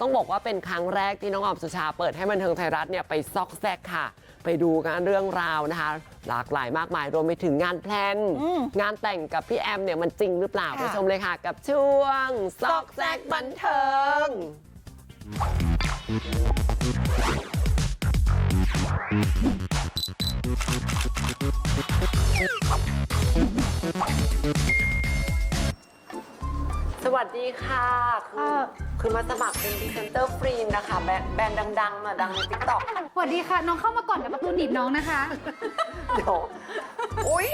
ต้องบอกว่าเป็นครั้งแรกที่น้องออมสุชาเปิดให้บันเทิงไทยรัฐเนี่ยไปซอกแซกค่ะ ไปดูกันเรื่องราวนะคะ หลากหลายมากมายรวมไปถึงงานแพลนอืมงานแต่งกับพี่แอมเนี่ยมันจริงหรือเปล่าค่ะไปชมเลยค่ะ กับช่วงซอกแซกบันเทิงส วัสดีค่ะคือเอ่อคือมาสมัครเป็นพรีเซนเตอร์ฟรีนะคะ แบรนด์แบรนด์ดังๆน่ะดังในติ๊กต็อกสวัสดีค่ะ น้องเข้ามาก่อนเดี๋ยวประตูหนีบน้องนะคะ เดี๋ยวอุ้ย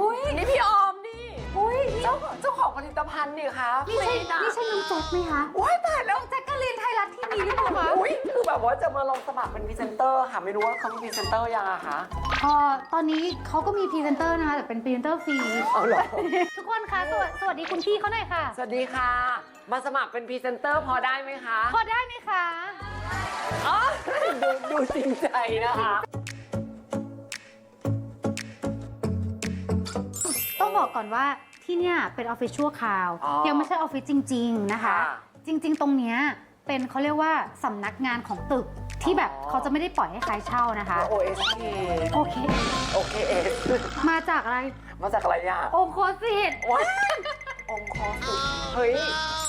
อุ้ยนี่พี่ออมนี่อุ้ยเจ้าเจ้าของผลิตภัณฑ์นี่คะนี่ใช่ฟรีะนี่ใช่น้องแจ็คไหมคะ ว้ายตายแล้ว น้องแจ็คกะลีนไทยรัฐทีวีหรือเปล่าคะอุ้ยคือแบบว่าจะมาลองสมัครเป็นพรีเซนเตอร์ค่ะ ไม่รู้ว่าเขามีพรีเซนเตอร์ยังอะคะเออตอนนี้เขาก็มีพรีเซนเตอร์นะคะแต่เป็นพรีเซนเตอร์ฟรีเอาเหรอ ทุกคนคะสวัสสวัสดีคุณพี่เขาหน่อยค่ะ สวัสดีค่ะ มาสมัครเป็นพรีเซนเตอร์พอได้ไหมคะพอได้ไหมคะ อ๋อดูดูจริงใจนะคะ ต้องบอกก่อนว่าที่เนี่ยเป็นออฟฟิศชั่วคราว อ๋อยังไม่ใช่ออฟฟิศจริง ๆ นะคะ ค่ะ จริง ๆ ตรงเนี้ย เป็นเขาเรียกว่าสำนักงานของตึกที่แบบอ๋อเขาจะไม่ได้ปล่อยให้ใครเช่านะคะ โอเอสเคโอเค โอเคเอสมาจากอะไร มาจากอะไรอะองโคสิตว้ายองค์คอสุดเฮ้ย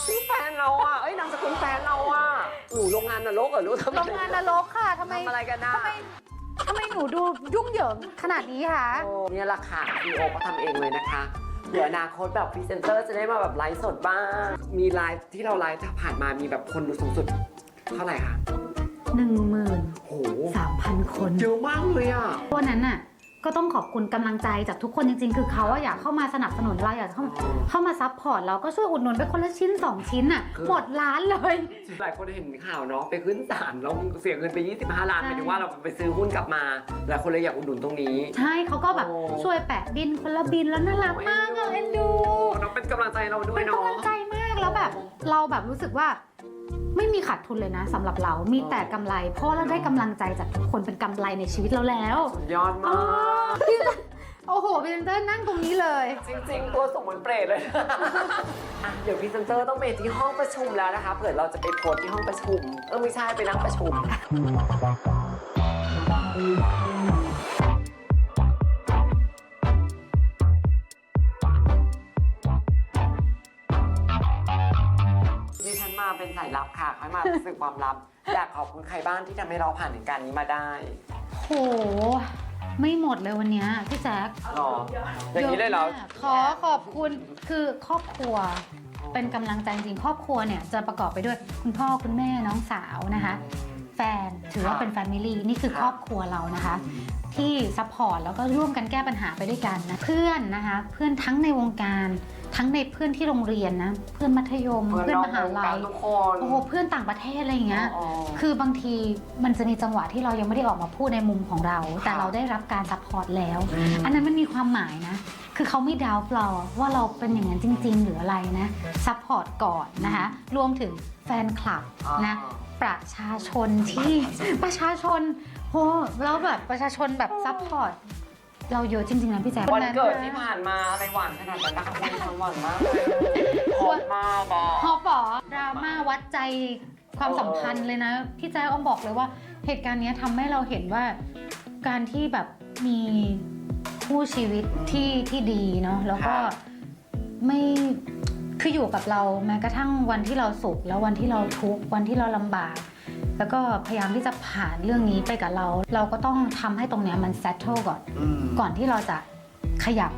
ชื่อแฟนเราอะเอ้ยนามสกุลแฟนเราอะหนูโรงงานนรกเหรอลูกทำโรงงานนรกค่ะทำไมทำอะไรกันนะทำไมทำไมหนูดูยุ่งเหยิงขนาดนี้คะโอ้เนี่ยแหละค่ะซีโอก็ทำเองเลยนะคะ เดี๋ยวอนาคตแบบพรีเซนเตอร์จะได้มาแบบไลฟ์สดบ้าง มีไลฟ์ที่เราไลฟ์ผ่านมามีแบบคนดูสูงสุด เท่าไหร่คะหนึ่งหมื่นโหสามพันคน เยอะมากเลยอะวันนั้นน่ะ ก็ต้องขอบคุณกำลังใจจากทุกคนจริง ๆ คือเขาอะอยากเข้ามาสนับสนุนเราอยากเข้ามาเข้ามาซัพพอร์ตเราก็ช่วยอุดหนุนไปคนละชิ้น 2 ชิ้นน่ะคือ หมดร้านเลย หลายคนเห็นข่าวเนาะไปขึ้นศาลแล้วเสียเงินไป 25 ล้านใช่หมายถึงว่าเราไปซื้อหุ้นกลับมาหลายคนเลยอยากอุดหนุนตรงนี้ ใช่เขาก็แบบโอ้ ช่วยแปะบินคนละบินแล้วน่ารักมากอะเอ็นดูน้องเป็นกำลังใจเราด้วยเป็นเนาะ กำลังใจมากแล้วแบบ เราแบบรู้สึกว่า ไม่มีขาดทุนเลยนะสำหรับเรา มีแต่กำไร เพราะเราได้กำลังใจจากทุกคนเป็นกำไรในชีวิตเราแล้วสุดยอดมากโอ้โหพรีเซนเตอร์นั่งตรงนี้เลย จริงๆ ตัวส่งเหมือนเปรตเลยอะเดี๋ยวพรีเซนเตอร์ต้องไปที่ห้องประชุมแล้วนะคะเผื่อเราจะไปโพสต์ที่ห้องประชุม เออไม่ใช่ไปนั่งประชุม เป็นสายลับค่ะค่อยมาสื่อความลับ อยากขอบคุณใครบ้างที่ทำให้เราผ่านเหตุการณ์นี้มาได้โห ไม่หมดเลยวันเนี้ยพี่แจ๊คหรออย่างนี้เลยเหรอะมากขอขอบคุณคือครอบครัวเป็นกำลังใจจริงๆครอบครัวเนี่ยจะประกอบไปด้วยคุณพ่อคุณแม่น้องสาวนะคะ แฟนถือว่าเป็นแฟมิลี่นี่คือค่ะครอบครัวเรานะคะ ที่ซัพพอร์ตแล้วก็ร่วมกันแก้ปัญหาไปด้วยกันนะเพื่อนนะคะ เพื่อนทั้งในวงการ ทั้งในเพื่อนที่โรงเรียนนะ เพื่อนมัธยม เพื่อนมหาลัยทุกคนโอ้โหเพื่อนต่างประเทศอะไรอย่างเงี้ยอ๋อคือบางทีมันจะมีจังหวะที่เรายังไม่ได้ออกมาพูดในมุมของเรา แต่เราได้รับการซัพพอร์ตแล้วมอันนั้นมันมีความหมายนะ คือเขาไม่ดาวเราว่าเราเป็นอย่างนั้นจริง ๆ หรืออะไรนะซัพพอร์ตก่อนนะคะ รวมถึงแฟนคลับนะประชาชนที่ประชาชนโหแล้วแบบประชาชนแบบซัพพอร์ต เราเยอะจริงๆนะพี่แจ๊ควันเกิดะที่ผ่านมาอะไรหวานขนาดนั้นนะคะคุณทำหวานมากเลยหอมมากอะฮอปอดราม่าวัดใจความสัมพันธ์เลยนะ พี่แจ๊คอ้อมบอกเลยว่า เหตุการณ์เนี้ยทำให้เราเห็นว่า การที่แบบมีคู่ชีวิตที่ที่ดีเนาะแล้วก็ค่ะไม่คืออยู่กับเราแม้กระทั่งวันที่เราสุขแล้ววันที่เราทุกข์วันที่เราลำบาก แล้วก็พยายามที่จะผ่านเรื่องนี้ไปกับเรา เราก็ต้องทำให้ตรงเนี้ยมัน settle ก่อน อืม ก่อนที่เราจะขยับ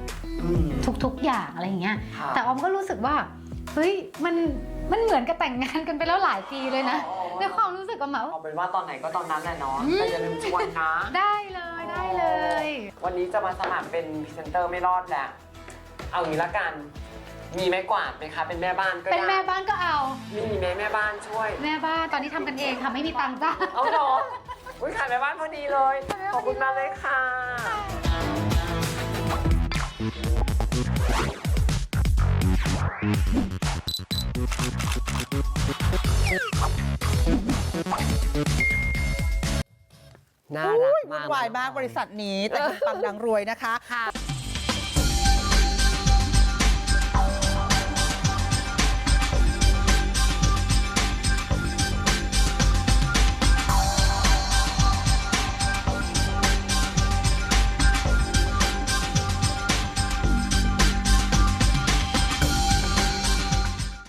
อืม ทุกๆอย่างอะไรอย่างเงี้ยค่ะแต่ออมก็รู้สึกว่า เฮ้ย มัน มันเหมือนกับแต่งงานกันไปแล้วหลายปีเลยนะอ๋อในความรู้สึกออมอะเอาเป็นว่าตอนไหนก็ตอนนั้นแหละเนาะอืมแต่อย่าลืมชวนนะ ได้เลย ได้เลย วันนี้จะมาสมัครเป็นพรีเซนเตอร์ไม่รอดแหละ เอางี้ละกัน มีไม้กวาดไหมคะ เป็นแม่บ้านก็ได้เป็นแม่บ้านก็เอา มีไหมแม่บ้านช่วย แม่บ้านตอนนี้ทำกันเองค่ะไม่มีตังค์จ้า เอาเหรออุ้ยขายแม่บ้านพอดีเลย ขอบคุณมากเลยค่ะ น่ารักวุ่มากนวายมากบริษัทนี้แต่งปังดังรวยนะคะค่ะ